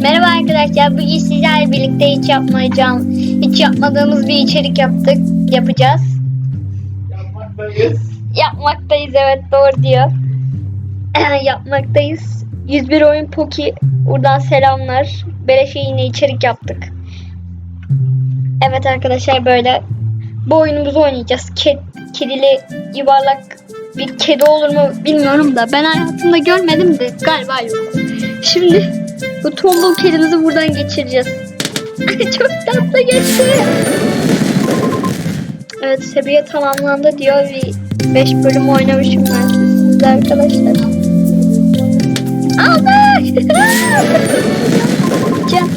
Merhaba arkadaşlar. Bugün sizlerle birlikte hiç yapmayacağım, hiç yapmadığımız bir içerik yaptık, yapacağız. Yapmaktayız. Yapmaktayız evet doğru diyor. Yapmaktayız. 101 oyun Poki. Buradan selamlar. Beleşe yine içerik yaptık. Evet arkadaşlar böyle bu oyunumuzu oynayacağız. Ke kedili yuvarlak bir kedi olur mu bilmiyorum da ben hayatımda görmedim de galiba yok. Şimdi bu tombul kedimizi buradan geçireceğiz. Çok tatlı geçti. Evet seviye tamamlandı diyor. Bir 5 bölüm oynamışım ben sizle arkadaşlar. Allah! Can.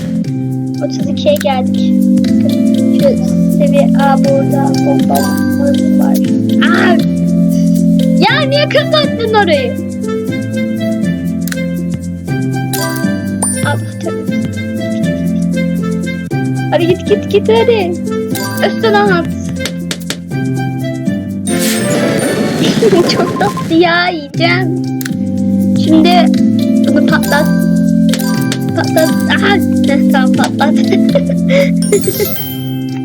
32'ye geldik. Şu seviye A burada bombamız var. Aa! Ya niye kapattın orayı? Hadi git git git hadi. Üstüne at. Çok tatlı ya yiyeceğim. Şimdi bunu patlat. Patlat. Aha. Heh, tamam patlat.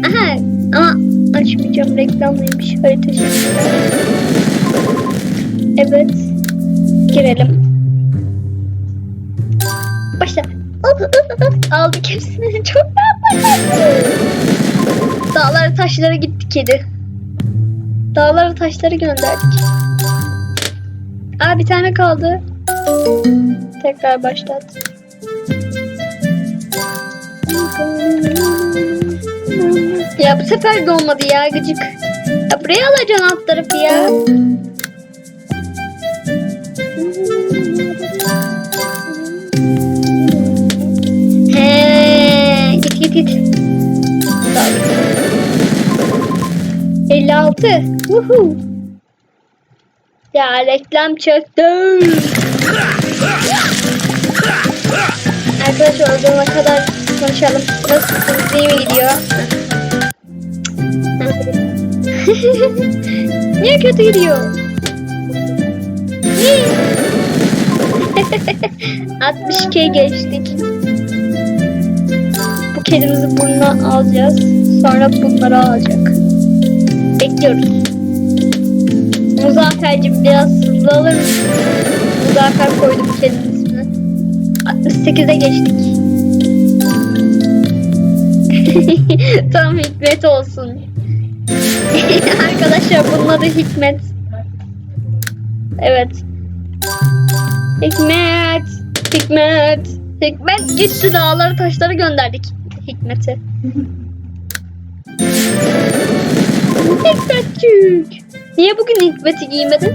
Aha. Ama açmayacağım. Reklamlıymış. Harita şimdi. Evet. Girelim. Başla. Aldık hepsini. Çok tatlı. Dağlara taşlara gitti kedi. Dağlara taşları gönderdik. Aa bir tane kaldı. Tekrar başlat. Ya bu sefer de olmadı ya gıcık. Ya buraya alacaksın alt ya. 56. Woohoo. Ya reklam çöktü. Arkadaşlar o zamana kadar konuşalım. Nasılsınız? İyi mi gidiyor? Niye kötü gidiyor? Niye? 62'ye geçtik. Bu kedimizi burnuna alacağız. Sonra bunları alacak. Bekliyoruz. Muzaffer'cim biraz hızlı alır mısın? Muzaffer koydum kedinin ismini. 68'e geçtik. Tam hikmet olsun. Arkadaşlar bunun adı Hikmet. Evet. Hikmet. Hikmet. Hikmet gitti dağları taşları gönderdik. Hikmet'e. Hikmetçik. Niye bugün Hikmet'i giymedin?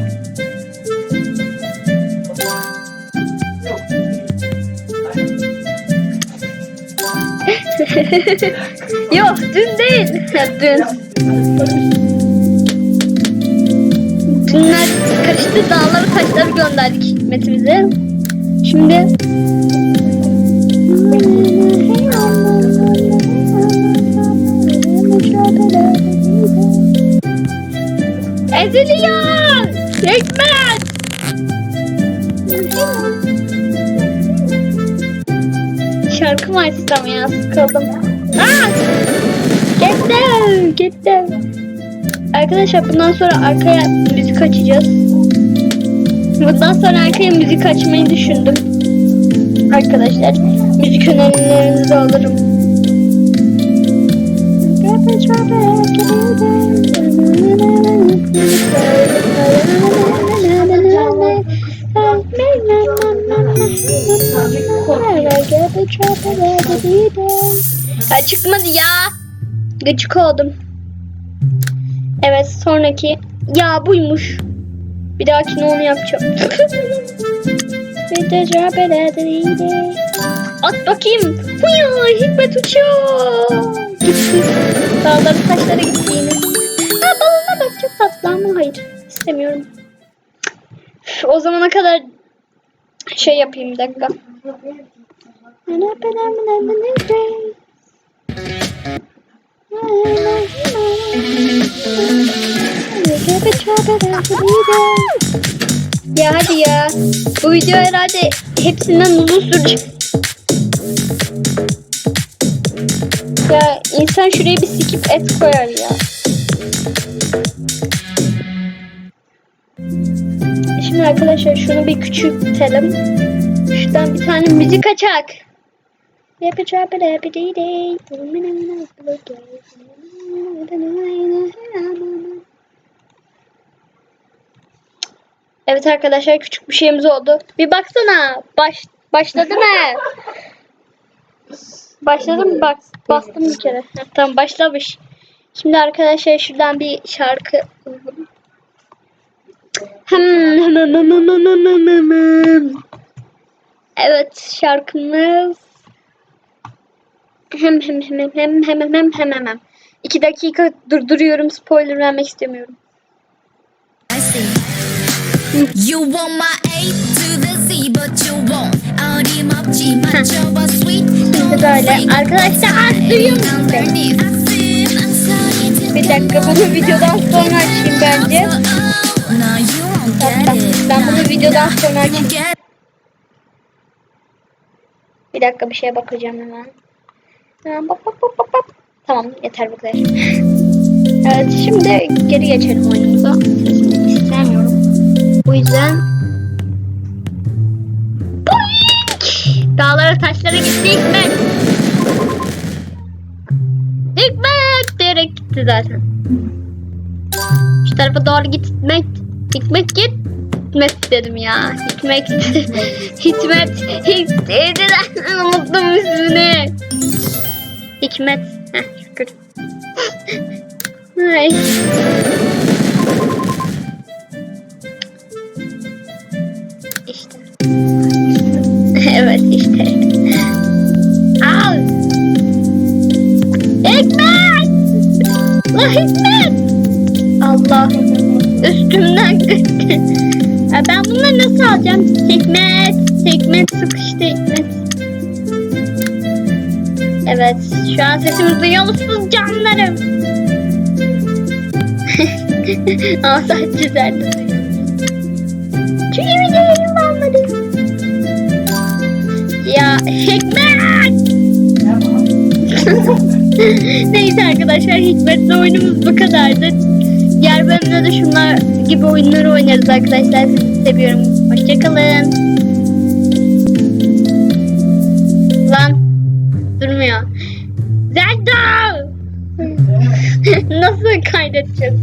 Yok dün değil. dün. Dünler karıştı dağları taşları gönderdik Hikmet'imize. Şimdi Eziliyor! Hikmet! Şarkı mı açsam ya sıkıldım. Aa! Gittim, gittim. Arkadaşlar bundan sonra arkaya müzik açacağız. Bundan sonra arkaya müzik açmayı düşündüm. Arkadaşlar müzik önerilerinizi alırım. Ya çıkmadı ya. Gıcık oldum. Evet sonraki ya buymuş. Bir dahakine onu yapacağım. At bakayım. Huya Hikmet uçuyor. Gitti. Dağları taşlara gitti yine. Ha balona bak çok tatlı ama hayır. istemiyorum. O zamana kadar şey yapayım bir dakika. Ya hadi ya. Bu video herhalde hepsinden uzun sürecek. Ya insan şuraya bir skip et koyar ya. Şimdi arkadaşlar şunu bir küçültelim. Şuradan bir tane müzik açak. Evet arkadaşlar küçük bir şeyimiz oldu. Bir baksana. Baş, başladı mı? Başladım bak bastım bir kere. Heh, tamam başlamış. Şimdi arkadaşlar şuradan bir şarkı Evet şarkımız hem hem hem hem hem hem hem hem hem hem hem İki dakika durduruyorum spoiler vermek istemiyorum. You want my A to the Z but you won't. Adım up sweet. Şimdi böyle arkadaşlar musunuz? Bir dakika bunu videodan sonra açayım bence. Hatta ben bunu videodan sonra açayım. Bir dakika bir şeye bakacağım hemen. Hemen bak bak bak bak bak. Tamam yeter bu kadar. Evet şimdi geri geçelim oyunumuza. Sesini istemiyorum. Bu yüzden gitti zaten. Şu tarafa doğru git Hikmet. Git. Hikmet dedim ya. Hikmet. Hikmet. Hikmet. Unuttum ismini. Hikmet. Heh, şükür. Ay. Ben bunları nasıl alacağım? Hikmet. Hikmet sıkıştı Hikmet. Evet. Şu an sesimi duyuyor musunuz canlarım? Sadece düzeldim. Çünkü videoyu almadım. Ya Hikmet! Neyse arkadaşlar Hikmet'le oyunumuz bu kadardı. Diğer bölümde de şunlar gibi oyunları oynarız arkadaşlar. Sizi seviyorum. Hoşçakalın. Lan durmuyor. Zelda! Nasıl kaydedeceğiz?